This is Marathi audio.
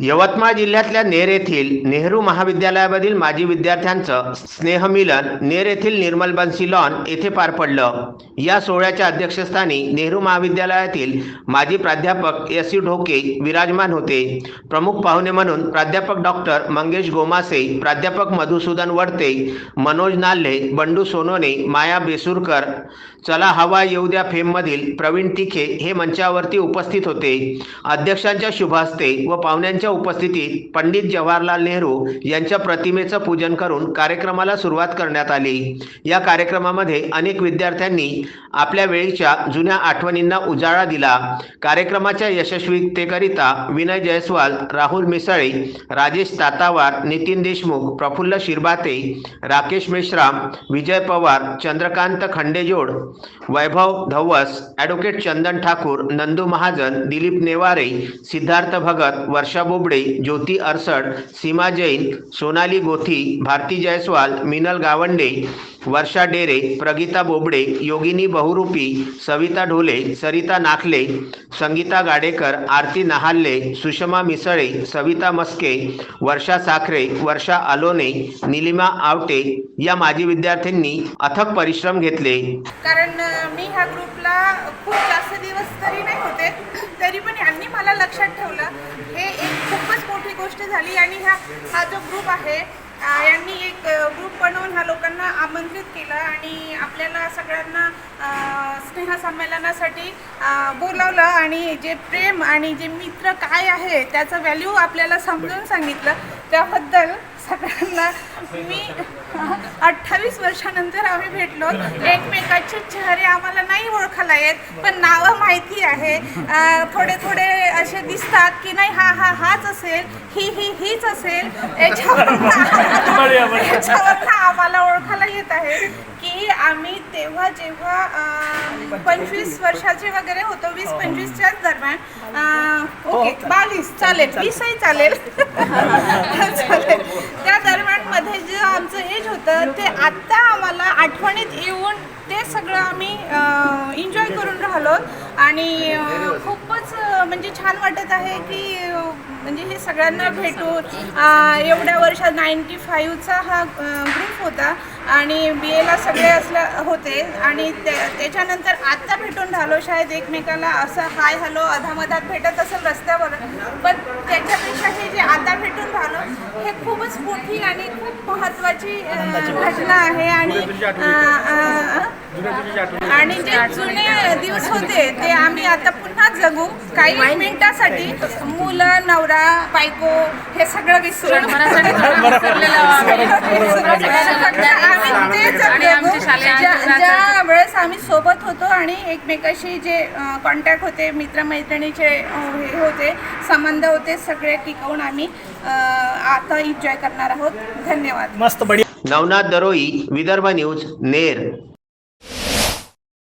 यवतमाळ जिल्ह्यातल्या नेर येथील नेहरू महाविद्यालयामधील माजी विद्यार्थ्यांचं स्नेहमिलन नेर येथील निर्मल बन्सी लॉन येथे पार पडलं. या सोहळ्याच्या अध्यक्षस्थानी नेहरू महाविद्यालयातील माजी प्राध्यापक एस यू ढोके विराजमान होते. प्रमुख पाहुणे म्हणून प्राध्यापक डॉक्टर मंगेश गोमासे प्राध्यापक मधुसूदन वडते मनोज नाल्हे बंडू सोनोने माया बेसूरकर चला हवा येऊ द्या फेममधील प्रवीण तिखे हे मंचावरती उपस्थित होते. अध्यक्षांच्या शुभ हस्ते व पाहुण्यांच्या उपस्थितीत पंडित जवाहरलाल नेहरू यांच्या प्रतिमेचं पूजन करून कार्यक्रमाला सुरुवात करण्यात आली. या कार्यक्रमामध्ये अनेक विद्यार्थ्यांनी आपल्या वेळीच्या जुन्या आठवणींना उजाळा दिला. कार्यक्रमाच्या यशस्वीतेकरिता विनय जयस्वाल राहुल मिसळे राजेश तातावार नितीन देशमुख प्रफुल्ल शिरबाते राकेश मेश्राम विजय पवार चंद्रकांत खंडेजोड वैभव धवस ॲडव्होकेट चंदन ठाकूर नंदू महाजन दिलीप नेवारे सिद्धार्थ भगत वर्षा बोबडे ज्योती अरसड सीमा जैन सोनाली गोथी भारती जयस्वाल मिनल गावंडे वर्षा डेरे प्रगीता बोबडे योगिनी बहुरूपी सविता ढोले सरिता नाखले संगीता गाडेकर आरती नहाल्ले सुषमा मिसळे सविता मस्के वर्षा साखरे वर्षा आलोने निलिमा आवटे या माजी विद्यार्थ्यांनी अथक परिश्रम घेतले. कारण मी ह्या ग्रुपला खूप जास्त दिवस तरी नाही होते तरी पण यांनी मला लक्षात ठेवलं. हे गोष्ट झाली आणि ह्या हा जो ग्रुप आहे यांनी एक ग्रुप बनवून ह्या लोकांना आमंत्रित केलं आणि आपल्याला सगळ्यांना स्नेहसंमेलनासाठी बोलावलं आणि जे प्रेम आणि जे मित्र काय आहे त्याचं व्हॅल्यू आपल्याला समजून सांगितलं. त्याबद्दल सगळ्यांना मी अठ्ठावीस वर्षानंतर आम्ही भेटलो. एकमेकाचे चेहरे आम्हाला नाही ओळखायला येत पण नावं माहिती आहे. थोडे थोडे असे दिसतात की नाही हा हा हाच असेल ही ही हीच असेल. याच्यावरनं याच्यावरनं आम्हाला ओळखायला येत आहे की आम्ही तेव्हा जेव्हा पंचवीस वर्षाचे वगैरे होतो वीस पंचवीसच्याच दरम्यान अं, ओके बावीस चालेल वीसही चालेल. चालेल. त्या दरम्यानमध्ये जे आमचं एज होतं ते आत्ता आम्हाला आठवणीत येऊन ते सगळं आम्ही एन्जॉय करून राहिलो. आणि अं, खूपच म्हणजे छान वाटत आहे की म्हणजे हे सगळ्यांना भेटून एवढ्या वर्षात नाईन्टी फाईव्हचा हा ग्रुप होता आणि बी एला सगळे असल्या होते आणि त्या- त्याच्यानंतर आत्ता भेटून राहिलो शाळेत एकमेकाला असं हाय हॅलो अधामधात भेटत असेल रस्त्यावर. पण त्याच्यापेक्षा हे जे आता भेटून राहिलो हे खूपच मोठी आणि खूप महत्त्वाची घटना आहे. आणि आणि जे जुने दिवस होते ते आम्ही आता पुन्हा जगू. काही मिनिटासाठी मुलं नवरा बायको हे सगळं विसरून. आम्ही जगू. ज्या- वेळेस आम्ही सोबत होतो आणि एकमेकाशी जे कॉन्टॅक्ट होते मित्रमैत्रिणीचे हे होते संबंध होते सगळे टिकवून आम्ही आता एन्जॉय करणार आहोत. धन्यवाद. मस्त बढिया नवनाथ दरोई विदर्भ न्यूज नेर.